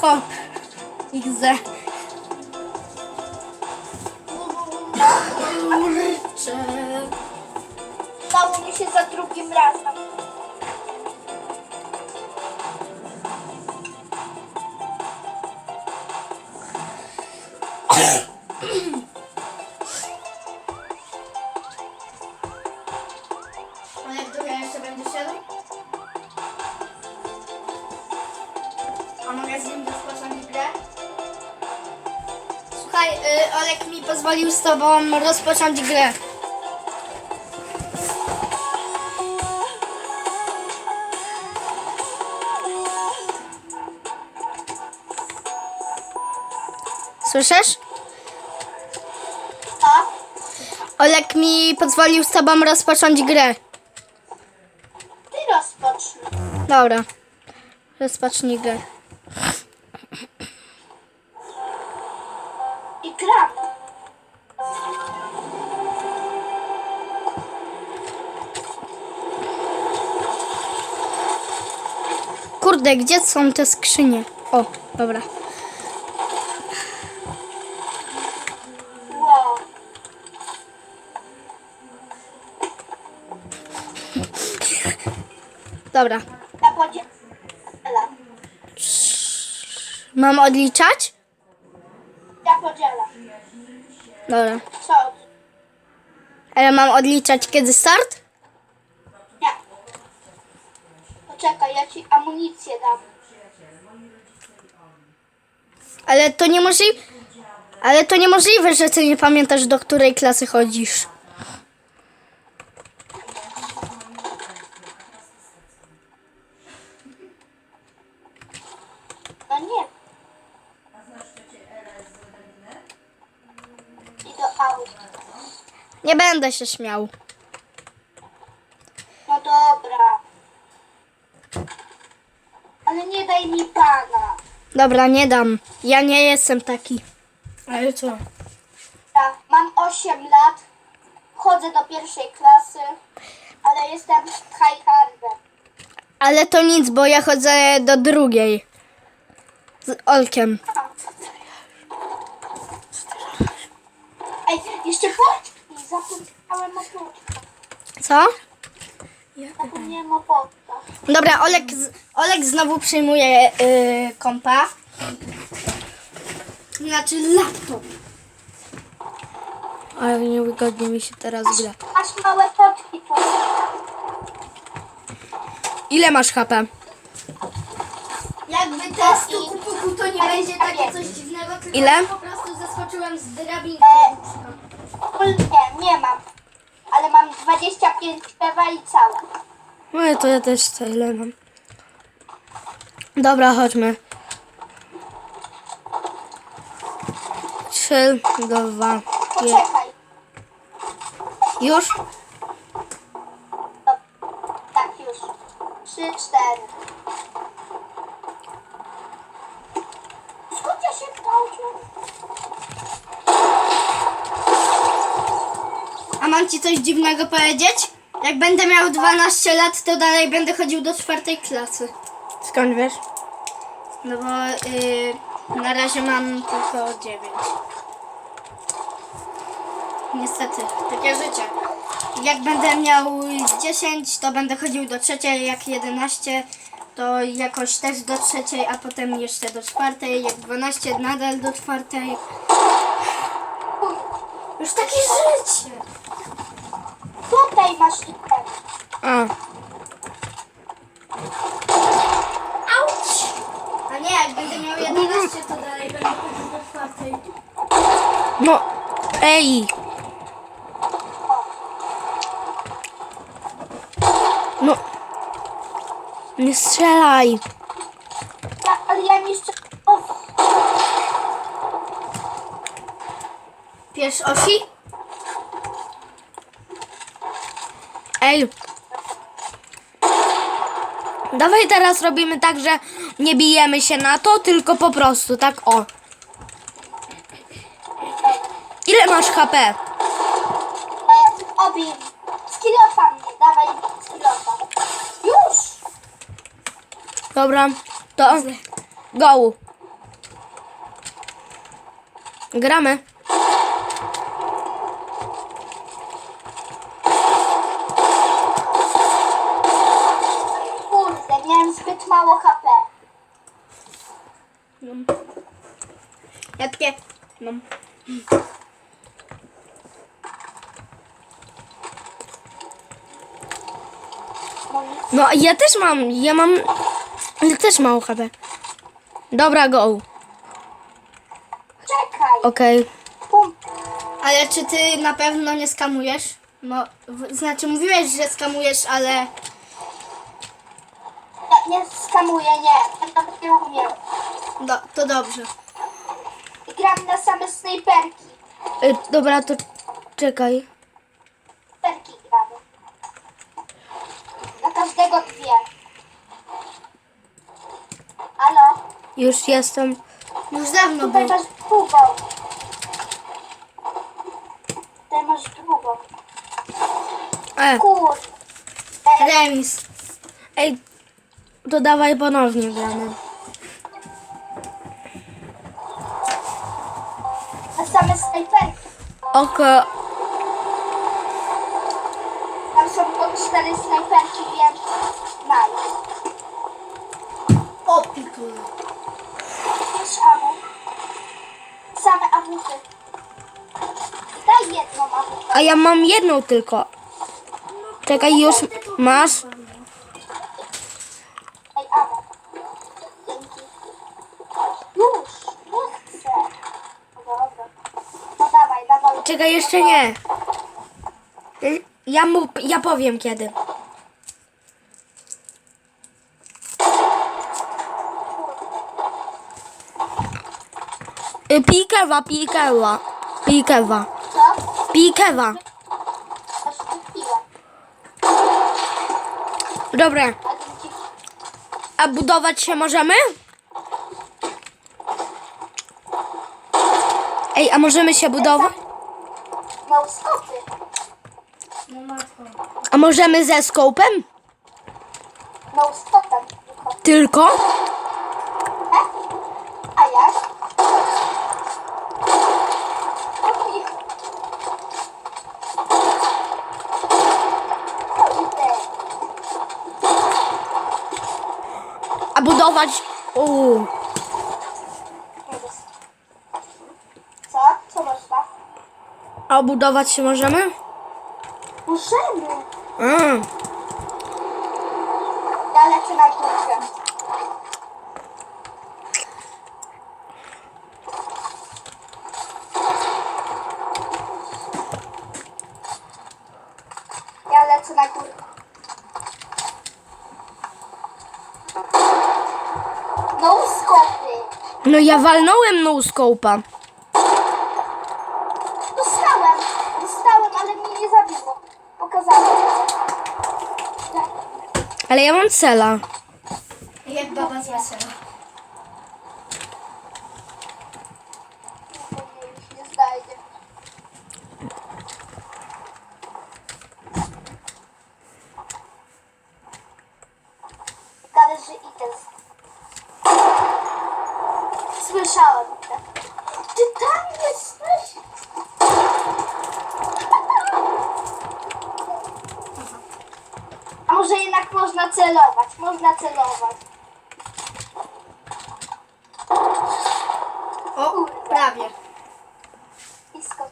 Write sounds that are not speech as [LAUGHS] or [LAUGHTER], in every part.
hop. XZ. Kurczę. Udało mi się za drugim razem. A [LAUGHS] pozwolił z tobą rozpocząć grę. Słyszysz? A? Olek mi pozwolił z tobą rozpocząć grę. Ty rozpocznij. Dobra. Rozpocznij grę. Kurde, gdzie są te skrzynie? O, dobra. Dobra. Mam odliczać? Ja. Dobra. Ale mam odliczać kiedy start? Nie. Poczekaj, ja ci amunicję dam. Ale to niemożliwe. Ale to niemożliwe, że ty nie pamiętasz do której klasy chodzisz. No nie. I do auta. Nie będę się śmiał. No dobra. Mi pana. Dobra, nie dam. Ja nie jestem taki. Ale co? Ja mam 8 lat. Chodzę do pierwszej klasy. Ale jestem tryhardem. Ale to nic, bo ja chodzę do drugiej. Z Olkiem. Ej, jeszcze poczki. Zapomniałem o. Co? Zapomniałem o. Dobra, Olek, z- Olek znowu przyjmuje yy, kompa. Znaczy laptop. Ale niewygodnie mi się teraz gra. Masz małe poczki tu. Ile masz HP? Jakby testu puku, to nie będzie takie coś dziwnego, tylko Ile? po prostu zaskoczyłem z drabinki. E, nie, nie mam. Ale mam 25 pewa i całe. No to ja też tyle mam. Dobra, chodźmy. Trzy, dwa, jeden. Poczekaj. Już? No, tak już. 3, 4. Skąd ja się nauczyłem? A mam ci coś dziwnego powiedzieć? Jak będę miał 12 lat, to dalej będę chodził do czwartej klasy. Skąd wiesz? No bo yy, na razie mam tylko 9. Niestety, takie życie. Jak będę miał 10, to będę chodził do trzeciej, jak 11, to jakoś też do trzeciej, a potem jeszcze do czwartej, jak 12 nadal do czwartej. Już takie życie. Tutaj masz item. A. Auć! A nie, jak będę miał 11, to dalej będę chodził do czwartej. No, ej! No, nie strzelaj! Ja, ale ja nie jeszcze... Pierz osi? Ej. Dawaj teraz robimy tak, że nie bijemy się na to, tylko po prostu, tak o. Ile masz HP? Obij. Skillofa mnie, dawaj skillofa. Już! Dobra, to go. Gramy. Kurde, miałem zbyt mało HP. Takie... No. No ja też mam, ja mam ja też mało HP. Dobra, go. Czekaj. Okej. Ale czy ty na pewno nie skamujesz? No, w, znaczy mówiłeś, że skamujesz, ale... Nie, skamuję, nie. Nawet nie umiem. Do, to dobrze. Gram na same snajperki. Y, Dobra, to czekaj. Snajperki gramy. Na każdego dwie. Halo? Już jestem. Już dawno Tutaj był. masz drugą. Tutaj masz drugą. E, Kurde. Remis. ej, to dawaj ponownie gramy. Na same snajperki. Oko. Tam są po cztery snajperki, więc nice. O, pikul. Wiesz, Amu? Same awuty. Daj jedną awutę. A ja mam jedną tylko. Czekaj, już masz. Ej, Amu. Dzięki. Już, nie chcę. No Dobra. No dawaj, dawaj. Czekaj, jeszcze nie. Ja mu, ja powiem kiedy. Y, Pikewa, pikewa, pikewa, pikewa. Dobra, a budować się możemy? Ej, a możemy się budować? No skopy. No matko. A możemy ze skopem? No skopem. tylko. Tylko? E? A jak? A budować... Jest. Co? Co można? A budować się możemy? Możemy. Mm. Ja lecę na górkę. Ja lecę na górkę. No skopy. No ja walnąłem no scope'a. Dostałem. Dostałem, ale mnie nie zabiło. Pokazałem. Ale ja mam cela. Jak baba. Nie, już nie znajdzie. Gadać, że idę. Słyszałem to. Ty tam jesteś? A może jednak można celować? Można celować. O, prawie. Blisko.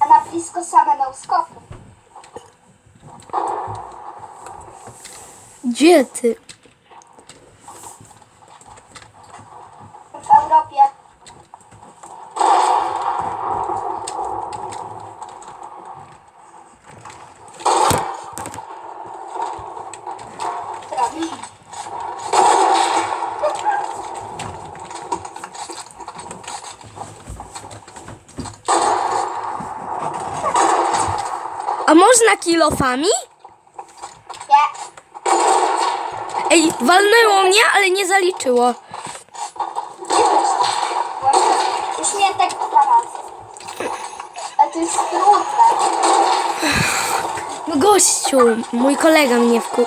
A na blisko same. Gdzie ty? W Europie A można kilofami? Nie. Ej, walnęło mnie, ale nie zaliczyło. Już miałem tak. Ale to jest trudne. No gościu, mój kolega mnie wku...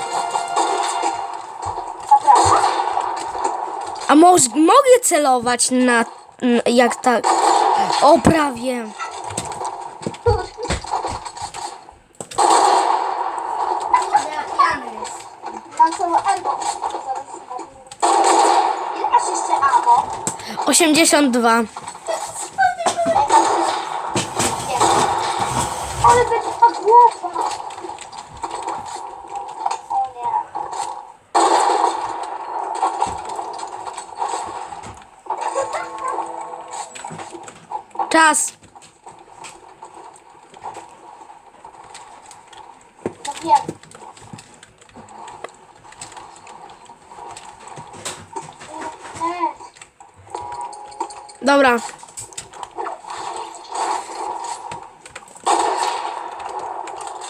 A moż, mogę celować na... jak tak... O, prawie. Mam całe ammo. Ile masz jeszcze ammo? 82. Nie. Ale będzie ta głowa. O nie. Czas. No wiem. Dobra.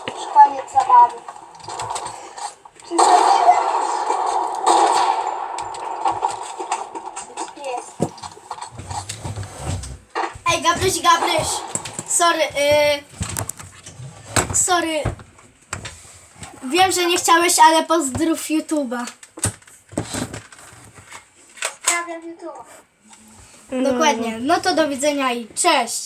Już koniec zabawy. Przyzwyczaiłem już. Jest. Ej, Gabryś, Gabryś. Sorry, y... Sorry. Wiem, że nie chciałeś, ale pozdrów YouTube'a. Prawie YouTube. Dokładnie. No to do widzenia i cześć.